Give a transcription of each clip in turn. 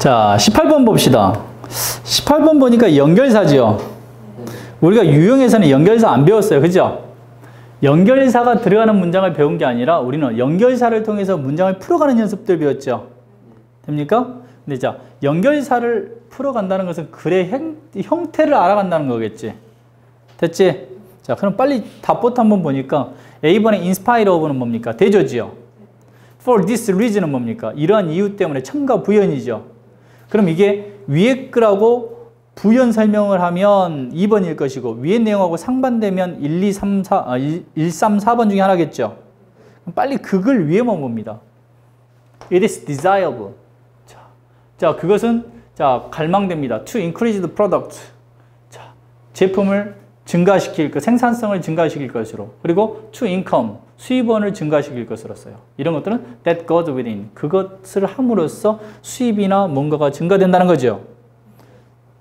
자, 18번 봅시다. 18번 보니까 연결사죠. 우리가 유형에서는 연결사 안 배웠어요. 그죠? 연결사가 들어가는 문장을 배운 게 아니라 우리는 연결사를 통해서 문장을 풀어가는 연습들 배웠죠. 됩니까? 근데 자, 연결사를 풀어간다는 것은 글의 형, 형태를 알아간다는 거겠지. 됐지? 자, 그럼 빨리 답부터 한번 보니까 A번의 inspire of는 뭡니까? 대조지요. for this reason은 뭡니까? 이러한 이유 때문에 첨가 부연이죠. 그럼 이게 위에 글하고 부연 설명을 하면 2번일 것이고 위에 내용하고 상반되면 1, 2, 3, 4, 아, 1, 1 3, 4번 중에 하나겠죠. 빨리 그글 위에만 봅니다. It is desirable. 자, 자 그것은 자 갈망됩니다. To increase the product. 자, 제품을 증가시킬 것, 생산성을 증가시킬 것으로. 그리고 to income, 수입원을 증가시킬 것으로 써요. 이런 것들은 that goes within. 그것을 함으로써 수입이나 뭔가가 증가된다는 거죠.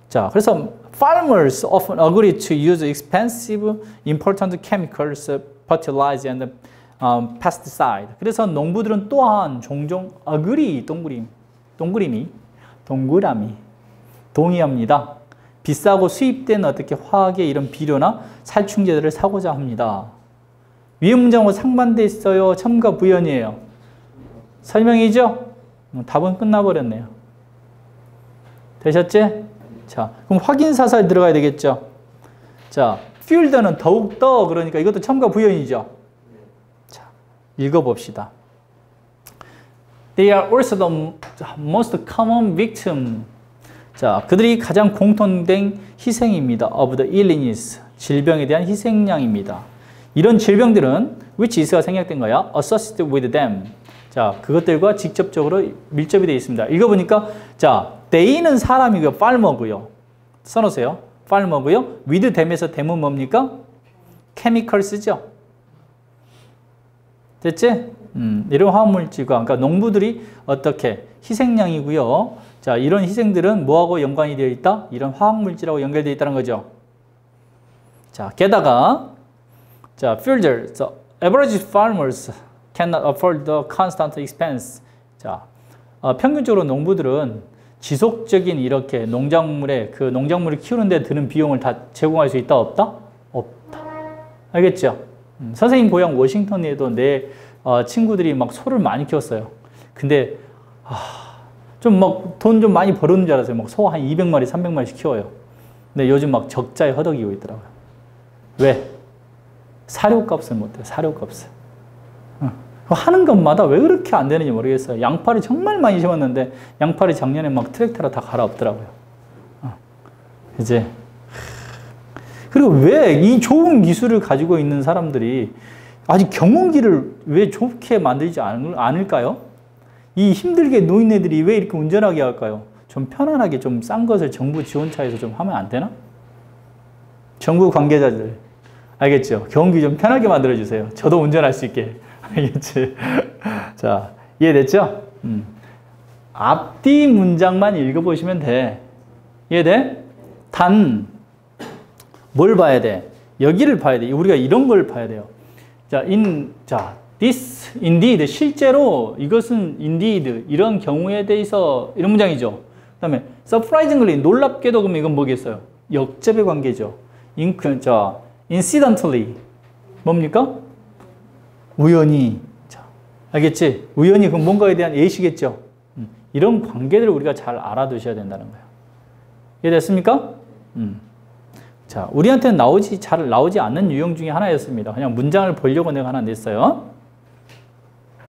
자, 그래서 farmers often agree to use expensive important chemicals, fertilizer and um, pesticide. 그래서 농부들은 또한 종종 agree, 동그림, 동그림이, 동그라미, 동의합니다. 비싸고 수입된 어떻게 화학의 이런 비료나 살충제들을 사고자 합니다. 위의 문장하고 상반돼 있어요. 첨가 부연이에요. 설명이죠? 답은 끝나버렸네요. 되셨지? 자, 그럼 확인 사살 들어가야 되겠죠? 자, 필드는 더욱더 그러니까 이것도 첨가 부연이죠? 자, 읽어봅시다. They are also the most common victim 자, 그들이 가장 공통된 희생입니다. of the illness. 질병에 대한 희생양입니다. 이런 질병들은 which is가 생략된 거야. associated with them. 자, 그것들과 직접적으로 밀접이 되어 있습니다. 읽어보니까 자, they는 사람이고요. farmer고요. 써놓으세요. farmer고요. with them에서 them은 뭡니까? chemicals죠. 됐지? 음, 이런 화학물질과 그러니까 농부들이 어떻게 희생양이고요. 자, 이런 희생들은 뭐하고 연관이 되어 있다? 이런 화학물질하고 연결되어 있다는 거죠. 자, 게다가 자, further, the average farmers cannot afford the constant expense. 자, 어, 평균적으로 농부들은 지속적인 이렇게 농작물에 그 농작물을 키우는데 드는 비용을 다 제공할 수 있다 없다? 없다. 알겠죠? 음, 선생님 고향 워싱턴에도 내 어, 친구들이 막 소를 많이 키웠어요. 근데 아, 좀막 좀 많이 벌었는 줄 알았어요. 막 소 한 200마리, 300마리씩 키워요. 근데 요즘 막 적자에 허덕이고 있더라고요. 왜? 사료값을 못해요. 사료값을. 어. 하는 것마다 왜 그렇게 안 되는지 모르겠어요. 양파를 정말 많이 심었는데 양파를 작년에 막 트랙터로 다 갈아엎더라고요. 어. 이제 그리고 왜 이 좋은 기술을 가지고 있는 사람들이 아직 경운기를 왜 좋게 만들지 않을까요? 이 힘들게 노인네들이 왜 이렇게 운전하게 할까요? 좀 편안하게 좀 싼 것을 정부 지원차에서 좀 하면 안 되나? 정부 관계자들 알겠죠? 경기 좀 편하게 만들어 주세요. 저도 운전할 수 있게 알겠지? 자 이해됐죠? 음. 앞뒤 문장만 읽어보시면 돼. 이해돼? 단, 뭘 봐야 돼? 여기를 봐야 돼. 우리가 이런 걸 봐야 돼요. 자, 인, 자, this indeed 실제로 이것은 indeed 이런 경우에 대해서 이런 문장이죠. 그 다음에 surprisingly 놀랍게도 그러면 이건 뭐겠어요? 역접의 관계죠. in, 자, incidentally 뭡니까? 우연히 자, 알겠지? 우연히 그 뭔가에 대한 예시겠죠. 음, 이런 관계들을 우리가 잘 알아두셔야 된다는 거예요. 이해됐습니까? 음. 자, 우리한테는 나오지 잘 나오지 않는 유형 중에 하나였습니다. 그냥 문장을 보려고 내가 하나 냈어요.